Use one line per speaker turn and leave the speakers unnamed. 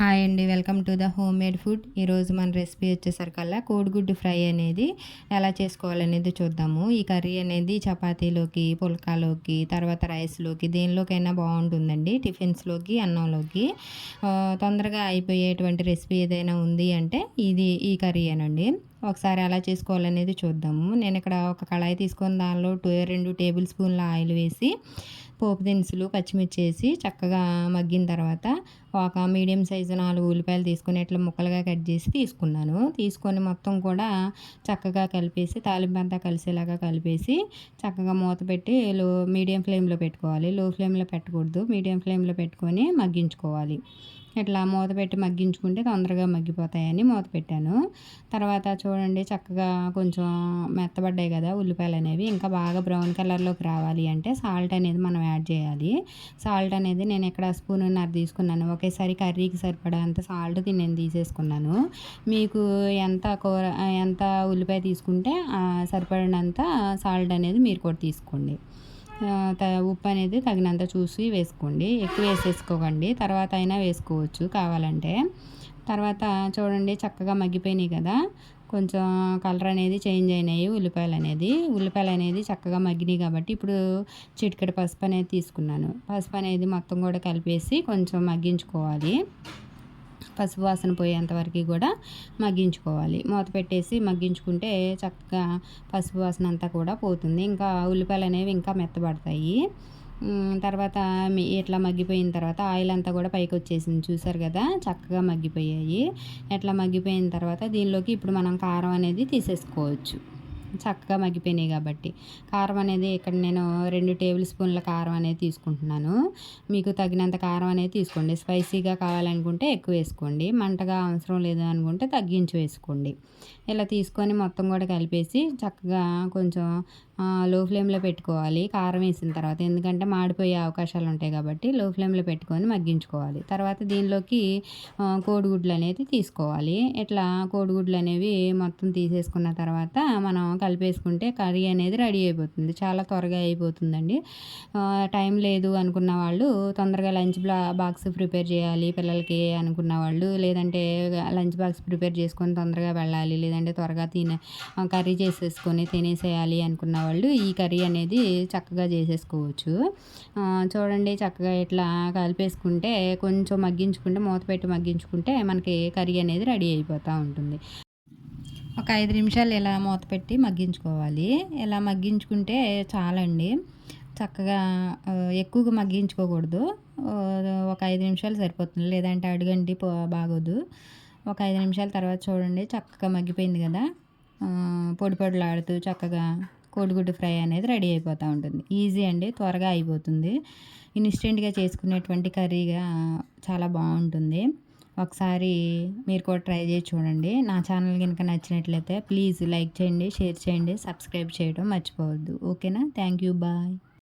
Hi అండి welcome to the home made food ఈరోజు మన రెసిపీ వచ్చేసరికల్లా కోడిగుడ్డు ఫ్రై అనేది ఎలా చేసుకోవాలనేది చూద్దాము. ఈ కర్రీ అనేది చపాతీలోకి పుల్కాలోకి తర్వాత రైస్లోకి దేనిలోకైనా బాగుంటుందండి. టిఫిన్స్లోకి అన్నంలోకి. తొందరగా అయిపోయేటువంటి రెసిపీ ఏదైనా ఉంది అంటే ఇది ఈ కర్రీయేనండి ఒకసారి ఎలా చేసుకోవాలనేది చూద్దాము. నేను ఇక్కడ ఒక కళాయి తీసుకొని దానిలో టూ రెండు టేబుల్ స్పూన్ల ఆయిల్ వేసి పోపు దినుసులు పచ్చిమిర్చి వేసి చక్కగా మగ్గిన తర్వాత ఒక మీడియం సైజు నాలుగు ఉల్లిపాయలు తీసుకొని ఇట్లా ముక్కలుగా కట్ చేసి తీసుకున్నాను. తీసుకొని మొత్తం కూడా చక్కగా కలిపేసి తాలింపు అంతా కలిసేలాగా కలిపేసి చక్కగా మూత పెట్టి లో మీడియం ఫ్లేమ్లో పెట్టుకోవాలి. లో ఫ్లేమ్లో పెట్టకూడదు. మీడియం ఫ్లేమ్లో పెట్టుకొని మగ్గించుకోవాలి. ఇట్లా మూత పెట్టి మగ్గించుకుంటే తొందరగా మగ్గిపోతాయని మూత పెట్టాను. తర్వాత చూడండి చక్కగా కొంచెం మెత్తబడ్డాయి కదా ఉల్లిపాయలు అనేవి ఇంకా బాగా బ్రౌన్ కలర్లోకి రావాలి అంటే సాల్ట్ అనేది మనం యాడ్ చేయాలి. సాల్ట్ అనేది నేను ఇక్కడ స్పూన్ ఉన్నారు తీసుకున్నాను. ఒకేసారి కర్రీకి సరిపడా అంత సాల్ట్ నేను తీసేసుకున్నాను. మీకు ఎంత కూర ఎంత ఉల్లిపాయ తీసుకుంటే సరిపడినంత సాల్ట్ అనేది మీరు కూడా తీసుకోండి. ఉప్పు అనేది తగినంత చూసి వేసుకోండి. ఎక్కువ వేసేసుకోకండి. తర్వాత అయినా వేసుకోవచ్చు కావాలంటే. తర్వాత చూడండి చక్కగా మగ్గిపోయినాయి కదా. కొంచెం కలర్ అనేది చేంజ్ అయినాయి ఉల్లిపాయలు అనేది. ఉల్లిపాయలు అనేది చక్కగా మగ్గినాయి కాబట్టి ఇప్పుడు చిటికెడు పసుపు అనేది తీసుకున్నాను. పసుపు అనేది మొత్తం కూడా కలిపేసి కొంచెం మగ్గించుకోవాలి. పసుపు వాసన పోయేంత వరకు కూడా మగ్గించుకోవాలి. మూత పెట్టేసి మగ్గించుకుంటే చక్కగా పసుపు వాసన అంతా కూడా పోతుంది. ఇంకా ఉల్లిపాయలు అనేవి ఇంకా మెత్తబడతాయి. తర్వాత ఇట్లా మగ్గిపోయిన తర్వాత ఆయిల్ అంతా కూడా పైకి వచ్చేసింది. చూసారు కదా? చక్కగా మగ్గిపోయాయి. ఎట్లా మగ్గిపోయిన తర్వాత దీనిలోకి ఇప్పుడు మనం కారం అనేది తీసేసుకోవచ్చు. చక్కగా మగ్గిపోయినాయి కాబట్టి. కారం అనేది ఇక్కడ నేను రెండు టేబుల్ స్పూన్ల కారం అనేది తీసుకుంటున్నాను. మీకు తగినంత కారం అనేది తీసుకోండి. స్పైసీగా కావాలనుకుంటే ఎక్కువ వేసుకోండి. మంటగా అవసరం లేదు అనుకుంటే తగ్గించి వేసుకోండి. ఇలా తీసుకొని మొత్తం కూడా కలిపేసి చక్కగా కొంచెం లో ఫ్లేమ్లో పెట్టుకోవాలి కారం వేసిన తర్వాత. ఎందుకంటే మాడిపోయే అవకాశాలు ఉంటాయి కాబట్టి లో ఫ్లేమ్లో పెట్టుకొని మగ్గించుకోవాలి. తర్వాత దీనిలోకి కోడిగుడ్లు అనేది తీసుకోవాలి. ఇట్లా కోడిగుడ్లు అనేవి మొత్తం తీసేసుకున్న తర్వాత మనం కలిపేసుకుంటే కర్రీ అనేది రెడీ అయిపోతుంది. చాలా త్వరగా అయిపోతుందండి. టైం లేదు అనుకున్న వాళ్ళు తొందరగా లంచ్ బాక్స్ ప్రిపేర్ చేయాలి పిల్లలకి అనుకున్న వాళ్ళు. లేదంటే లంచ్ బాక్స్ ప్రిపేర్ చేసుకొని తొందరగా వెళ్ళాలి. లేదంటే త్వరగా తినే కర్రీ చేసేసుకొని తినేసేయాలి అనుకున్న వాళ్ళు ఈ కర్రీ అనేది చక్కగా చేసేసుకోవచ్చు. చూడండి చక్కగా ఇట్లా కలిపేసుకుంటే కొంచెం మగ్గించుకుంటే మూత పెట్టి మగ్గించుకుంటే మనకి కర్రీ అనేది రెడీ అయిపోతూ ఉంటుంది. ఒక ఐదు నిమిషాలు ఇలా మూత పెట్టి మగ్గించుకోవాలి. ఇలా మగ్గించుకుంటే చాలండి. చక్కగా ఎక్కువగా మగ్గించుకోకూడదు. ఒక ఐదు నిమిషాలు సరిపోతుంది. లేదంటే అడుగంటి బాగోదు. ఒక ఐదు నిమిషాల తర్వాత చూడండి చక్కగా మగ్గిపోయింది కదా. పొడి పొడిలాడుతూ చక్కగా కోడిగుడ్డు ఫ్రై అనేది రెడీ అయిపోతూ ఉంటుంది. ఈజీ అండి త్వరగా అయిపోతుంది. ఇన్స్టెంట్గా చేసుకునేటువంటి కర్రీగా చాలా బాగుంటుంది. ఒకసారి మీరు కూడా ట్రై చేసి చూడండి. నా ఛానల్ కనుక నచ్చినట్లయితే ప్లీజ్ లైక్ చేయండి షేర్ చేయండి సబ్స్క్రైబ్ చేయడం మర్చిపోవద్దు. ఓకేనా? Thank you bye.